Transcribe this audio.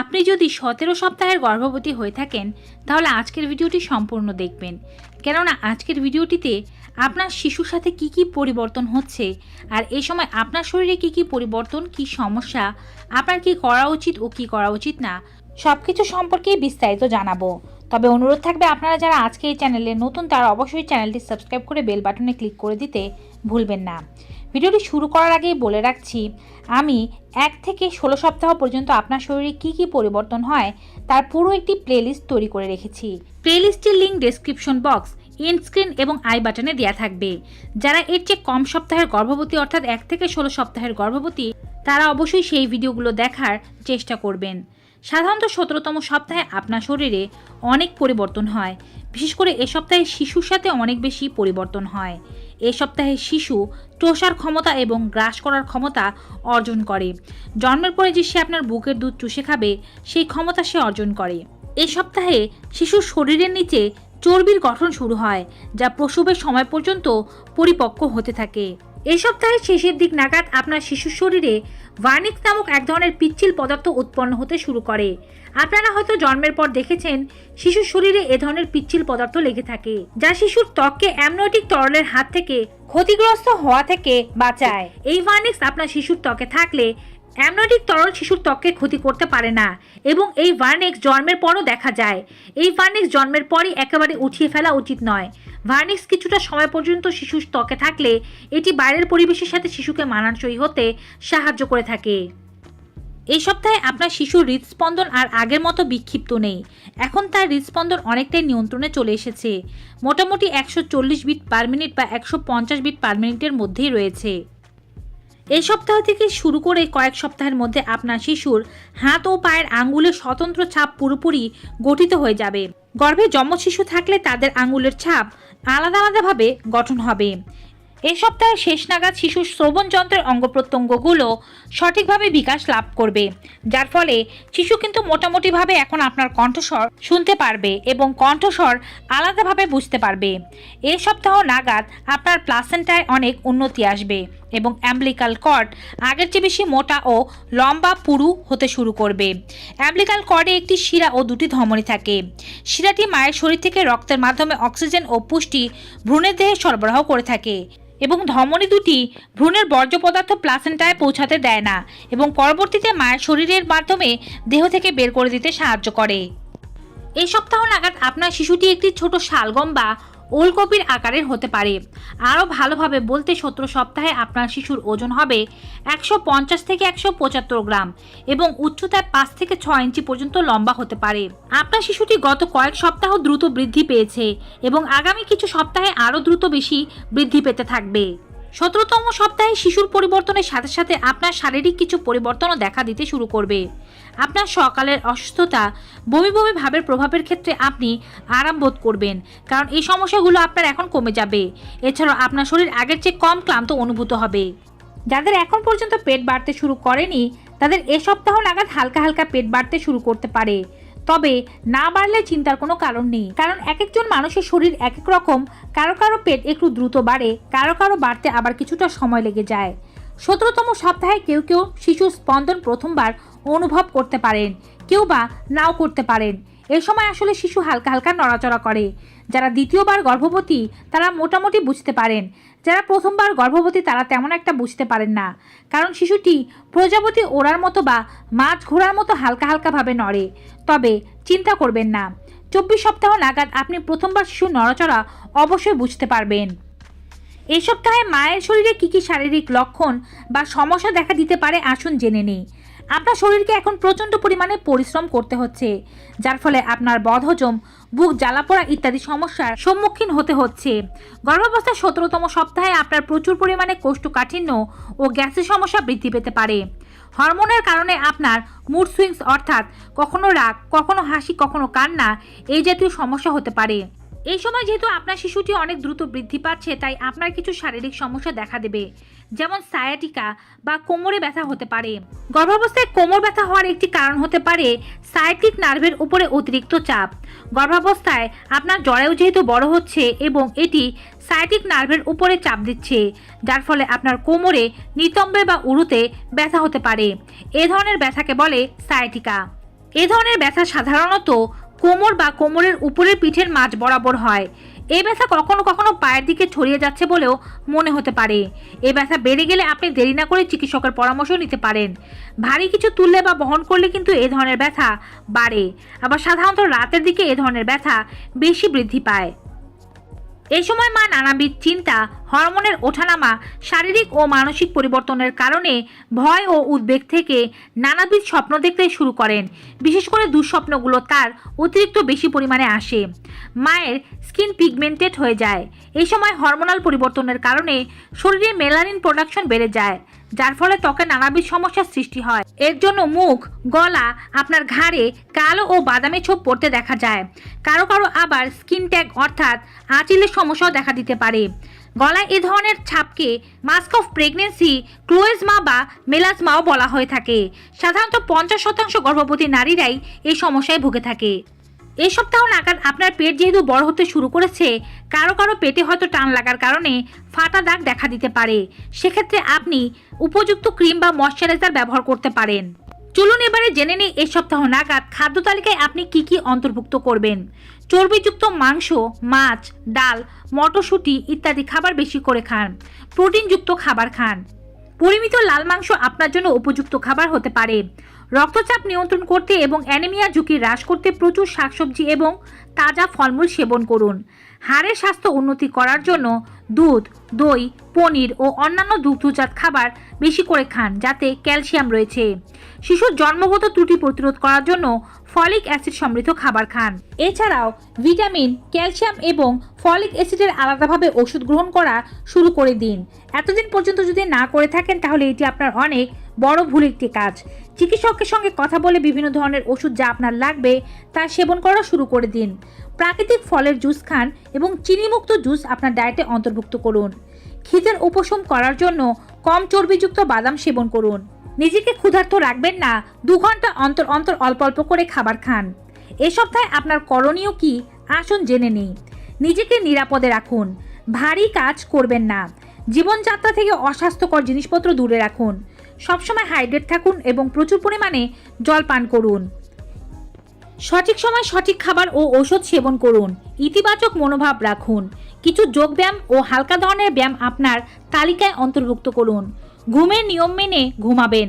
আপনি যদি সতেরো সপ্তাহের গর্ভবতী হয়ে থাকেন, তাহলে আজকের ভিডিওটি সম্পূর্ণ দেখবেন। কেননা আজকের ভিডিওটিতে আপনার শিশুর সাথে কি কি পরিবর্তন হচ্ছে, আর এই সময় আপনার শরীরে কি কি পরিবর্তন, কি সমস্যা, আপনার কি করা উচিত ও কি করা উচিত না সব কিছু সম্পর্কে বিস্তারিত জানাব। তবে অনুরোধ থাকবে আপনারা যারা আজকে এই চ্যানেলে নতুন, তারা অবশ্যই চ্যানেলটি সাবস্ক্রাইব করে বেল বাটনে ক্লিক করে দিতে ভুলবেন না। ভিডিওটি শুরু করার আগেই বলে রাখছি, আমি এক থেকে ষোলো সপ্তাহ পর্যন্ত আপনার শরীরে কি কি পরিবর্তন হয় তার পুরো একটি প্লেলিস্ট তৈরি করে রেখেছি। প্লেলিস্টের link description box in screen এবং আই বাটনে দেওয়া থাকবে। যারা এর চেয়ে কম সপ্তাহের গর্ভবতী অর্থাৎ এক থেকে ষোলো সপ্তাহের গর্ভবতী, তারা অবশ্যই সেই ভিডিওগুলো দেখার চেষ্টা করবেন। সাধারণত সতেরোতম সপ্তাহে আপনার শরীরে অনেক পরিবর্তন হয়। বিশেষ করে এ সপ্তাহে শিশুর সাথে অনেক বেশি পরিবর্তন হয়। এ সপ্তাহে শিশু চষার ক্ষমতা এবং গ্রাস করার ক্ষমতা অর্জন করে। জন্মের পরে যে সে আপনার বুকের দুধ চুষে খাবে, সেই ক্ষমতা সে অর্জন করে। এ সপ্তাহে শিশুর শরীরের নিচে চর্বির গঠন শুরু হয়, যা প্রসবের সময় পর্যন্ত পরিপক্ক হতে থাকে। এই সপ্তাহের শেষের দিক নাগাদ আপনার শিশুর শরীরে ভার্নিক্স নামক এক ধরনের পিচ্ছিল পদার্থ উৎপন্ন হতে শুরু করে। আপনারা হয়তো জন্মের পর দেখেছেন, শিশুর শরীরে এ ধরনের পিচ্ছিল পদার্থ লেগে থাকে, যা শিশুর ত্বককে অ্যামনোটিক তরলের হাত থেকে ক্ষতিগ্রস্ত হওয়া থেকে বাঁচায়। এই ভার্নিক্স আপনার শিশুর ত্বকে থাকলে অ্যামনোটিক তরল শিশুর ত্বককে ক্ষতি করতে পারে না এবং এই ভার্নিক্স জন্মের পরও দেখা যায়। এই ভার্নিক্স জন্মের পরই একেবারে উঠিয়ে ফেলা উচিত নয়। ভার্নিক্স কিছুটা সময় পর্যন্ত শিশুর ত্বকে থাকলে এটি বাইরের পরিবেশের সাথে শিশুকে মানানসই হতে সাহায্য করে থাকে। এই সপ্তাহে আপনার শিশুর হৃদস্পন্দন আর আগের মতো বিক্ষিপ্ত নেই। এখন তার হৃদস্পন্দন অনেকটাই নিয়ন্ত্রণে চলে এসেছে। মোটামুটি একশো চল্লিশ বিট পার মিনিট বা একশো পঞ্চাশ বিট পার মিনিটের মধ্যেই রয়েছে। এই সপ্তাহ থেকে শুরু করে কয়েক সপ্তাহের মধ্যে আপনার শিশুর হাত ও পায়ের আঙ্গুলের স্বতন্ত্র ছাপ পুরোপুরি গঠিত হয়ে যাবে। গর্ভে যমজ শিশু থাকলে তাদের আঙ্গুলের ছাপ আলাদা আলাদাভাবে গঠন হবে। এই সপ্তাহের শেষ নাগাদ শিশুর শ্রবণ যন্ত্রের অঙ্গ প্রত্যঙ্গগুলো সঠিকভাবে বিকাশ লাভ করবে, যার ফলে শিশু কিন্তু মোটামুটিভাবে এখন আপনার কণ্ঠস্বর শুনতে পারবে এবং কণ্ঠস্বর আলাদাভাবে বুঝতে পারবে। এই সপ্তাহ নাগাদ আপনার প্লাসেন্টায় অনেক উন্নতি আসবে। এবং অ্যাম্বলিকাল কর্ড আগের চেয়ে বেশি মোটা ও লম্বা পুরু হতে শুরু করবে। অ্যাম্বলিকাল কর্ডে একটি শিরা ও দুটি ধমনী থাকে। শিরাটি মায়ের শরীর থেকে রক্তের মাধ্যমে অক্সিজেন ও পুষ্টি ভ্রূণের দেহে সরবরাহ করে থাকে এবং ধমনী দুটি ভ্রূণের বর্জ্য পদার্থ প্লাসেন্টায় পৌঁছাতে দেয় না এবং পরবর্তীতে মায়ের শরীরের মাধ্যমে দেহ থেকে বের করে দিতে সাহায্য করে। এই সপ্তাহ নাগাদ আপনার শিশুটি একটি ছোট শালগম বা ওলকপির আকারের হতে পারে। আরও ভালোভাবে বলতে সতেরো সপ্তাহে আপনার শিশুর ওজন হবে একশো পঞ্চাশ থেকে একশো পঁচাত্তর গ্রাম এবং উচ্চতায় পাঁচ থেকে ছ ইঞ্চি পর্যন্ত লম্বা হতে পারে। আপনার শিশুটি গত কয়েক সপ্তাহ দ্রুত বৃদ্ধি পেয়েছে এবং আগামী কিছু সপ্তাহে আরও দ্রুত বেশি বৃদ্ধি পেতে থাকবে। সতেরোতম সপ্তাহে শিশুর পরিবর্তনের সাথে সাথে আপনার শারীরিক কিছু পরিবর্তনও দেখা দিতে শুরু করবে। আপনার সকালের অসুস্থতা বমি বমি ভাবের প্রভাবের ক্ষেত্রে আপনি আরাম বোধ করবেন, কারণ এই সমস্যাগুলো আপনার এখন কমে যাবে। এছাড়াও আপনার শরীর আগের চেয়ে কম ক্লান্ত অনুভূত হবে। যাদের এখন পর্যন্ত পেট বাড়তে শুরু করেনি, তাদের এ সপ্তাহ নাগাদ হালকা হালকা পেট বাড়তে শুরু করতে পারে। তবে না বাড়লে চিন্তার কোনো কারণ নেই। কারণ এক একজন মানুষের শরীর এক এক রকম, কারও কারও পেট একটু দ্রুত বাড়ে, কারও কারও বাড়তে আবার কিছুটা সময় লেগে যায়। সতেরোতম সপ্তাহে কেউ কেউ শিশুর স্পন্দন প্রথমবার অনুভব করতে পারেন, কেউ বা নাও করতে পারেন। এই সময় আসলে শিশু হালকা হালকা নড়াচড়া করে। যারা দ্বিতীয়বার গর্ভবতী, তারা মোটামুটি বুঝতে পারেন। যারা প্রথমবার গর্ভবতী, তারা তেমন একটা বুঝতে পারেন না। কারণ শিশুটি প্রজাপতি ওড়ার মতো বা মাছ ঘোরার মতো হালকা হালকাভাবে নড়ে। তবে চিন্তা করবেন না। চব্বিশ সপ্তাহ নাগাদ আপনি প্রথমবার শিশুর নড়াচড়া অবশ্যই বুঝতে পারবেন। এই সপ্তাহে মায়ের শরীরে কী কী শারীরিক লক্ষণ বা সমস্যা দেখা দিতে পারে, আসুন জেনে নেই। আপনার শরীরকে এখন প্রচণ্ড পরিমাণে পরিশ্রম করতে হচ্ছে, যার ফলে আপনার বদহজম, বুক জ্বালাপোড়া ইত্যাদি সমস্যার সম্মুখীন হতে হচ্ছে। গর্ভাবস্থার সতেরোতম সপ্তাহে আপনার প্রচুর পরিমাণে কোষ্ঠকাঠিন্য ও গ্যাসের সমস্যা বৃদ্ধি পেতে পারে। হরমোনের কারণে আপনার মুড সুইংস অর্থাৎ কখনো রাগ, কখনো হাসি, কখনো কান্না এই জাতীয় সমস্যা হতে পারে। এই সময় যেহেতু আপনার শিশুটি অনেক দ্রুত বৃদ্ধি পাচ্ছে, তাই আপনার কিছু শারীরিক সমস্যা দেখা দেবে। যেমন সায়াটিকা বা কোমরে ব্যথা হতে পারে। গর্ভাবস্থায় কোমর ব্যথা হওয়ার একটি কারণ হতে পারে সায়াটিক নার্ভের উপরে অতিরিক্ত চাপ। গর্ভাবস্থায় আপনার জরায়ু যেহেতু বড় হচ্ছে এবং এটি সায়াটিক নার্ভের উপরে চাপ দিচ্ছে, যার ফলে আপনার কোমরে নিতম্বে বা উরুতে ব্যথা হতে পারে। এ ধরনের ব্যথাকে বলে সায়াটিকা এ ধরনের ব্যথা সাধারণত কোমর বা কোমরের উপরের পিঠের মাঝ বরাবর হয়। এই ব্যথা কখনো কখনো পায়ের দিকে ছড়িয়ে যাচ্ছে বলেও মনে হতে পারে। এই ব্যথা বেড়ে গেলে আপনি দেরি না করে চিকিৎসকের পরামর্শ নিতে পারেন। ভারী কিছু তুললে বা বহন করলে কিন্তু এ ধরনের ব্যথা বাড়ে। আবার সাধারণত রাতের দিকে এ ধরনের ব্যথা বেশি বৃদ্ধি পায়। এই সময় মা নানাবিধ চিন্তা হরমোনের ওঠানামা শারীরিক ও মানসিক পরিবর্তনের কারণে ভয় ও উদ্বেগ থেকে নানাবিধ স্বপ্ন দেখতে শুরু করেন। বিশেষ করে দুঃস্বপ্নগুলো তার অতিরিক্ত বেশি পরিমাণে আসে। মায়ের স্কিন পিগমেন্টেড হয়ে যায়। এই সময় হরমোনাল পরিবর্তনের কারণে শরীরে মেলানিন প্রোডাকশন বেড়ে যায়, যার ফলে ত্বকে নানাবিধ সমস্যার সৃষ্টি হয়। এর জন্য মুখ, গলা, আপনার ঘাড়ে কালো ও বাদামি ছোপ পড়তে দেখা যায়। কারও কারও আবার স্কিন ট্যাগ অর্থাৎ আঁচিলের সমস্যাও দেখা দিতে পারে। গলায় এ ধরনের ছাপকে মাস্ক অফ প্রেগনেন্সি ক্লোয়েজমা বা মেলাজমাও বলা হয়ে থাকে। সাধারণত পঞ্চাশ শতাংশ গর্ভবতী নারীরাই এই সমস্যায় ভুগে থাকে। এই সপ্তাহ নাগাদ আপনার পেট যেহেতু বড় হতে শুরু করেছে, কারও কারও পেটে হয়তো টান লাগার কারণে ফাটা দাগ দেখা দিতে পারে। সেক্ষেত্রে আপনি উপযুক্ত ক্রিম বা ময়শ্চারাইজার ব্যবহার করতে পারেন। চলুন এবারে জেনে নিই এই সপ্তাহ নাগাদ খাদ্য তালিকায় আপনি কি কি অন্তর্ভুক্ত করবেন? চর্বিযুক্ত মাংস, মাছ, ডাল, মটরশুঁটি ইত্যাদি খাবার বেশি করে খান। প্রোটিনযুক্ত খাবার খান। পরিমিত লাল মাংস আপনার জন্য উপযুক্ত খাবার হতে পারে। রক্তচাপ নিয়ন্ত্রণ করতে এবং অ্যানিমিয়া ঝুঁকি হ্রাস করতে প্রচুর শাকসবজি এবং তাজা ফলমূল সেবন করুন। হাড়ের স্বাস্থ্য উন্নতি করার জন্য দুধ, দই, পনির ও অন্যান্য দুগ্ধজাত খাবার বেশি করে খান, যাতে ক্যালসিয়াম রয়েছে। শিশুর জন্মগত ত্রুটি প্রতিরোধ করার জন্য ফলিক অ্যাসিড সমৃদ্ধ খাবার খান। এছাড়াও ভিটামিন, ক্যালসিয়াম এবং ফলিক অ্যাসিডের আলাদাভাবে ওষুধ গ্রহণ করা শুরু করে দিন। এতদিন পর্যন্ত যদি না করে থাকেন, তাহলে এটি আপনার অনেক বড় ভুল একটি কাজ। চিকিৎসকের সঙ্গে কথা বলে বিভিন্ন ধরনের ওষুধ যা আপনার লাগবে তা সেবন করা শুরু করে দিন। প্রাকৃতিক ফলের জুস খান এবং চিনিমুক্ত জুস আপনার ডায়েটে অন্তর্ভুক্ত করুন। খিদের উপশম করার জন্য কম চর্বিযুক্ত বাদাম সেবন করুন। নিজেকে ক্ষুধার্ত রাখবেন না, দু ঘণ্টা অন্তর অন্তর অল্প অল্প করে খাবার খান। এ সপ্তাহে আপনার করণীয় কি? আসুন জেনে নিই। নিজেকে নিরাপদে রাখুন। ভারী কাজ করবেন না। জীবনযাত্রা থেকে অস্বাস্থ্যকর জিনিসপত্র দূরে রাখুন। সবসময় হাইড্রেট থাকুন এবং প্রচুর পরিমাণে জল পান করুন। সঠিক সময় সঠিক খাবার ও ঔষধ সেবন করুন। ইতিবাচক মনোভাব রাখুন। কিছু যোগব্যায়াম ও হালকা ধরনের ব্যায়াম আপনার তালিকায় অন্তর্ভুক্ত করুন। ঘুমের নিয়ম মেনে ঘুমাবেন।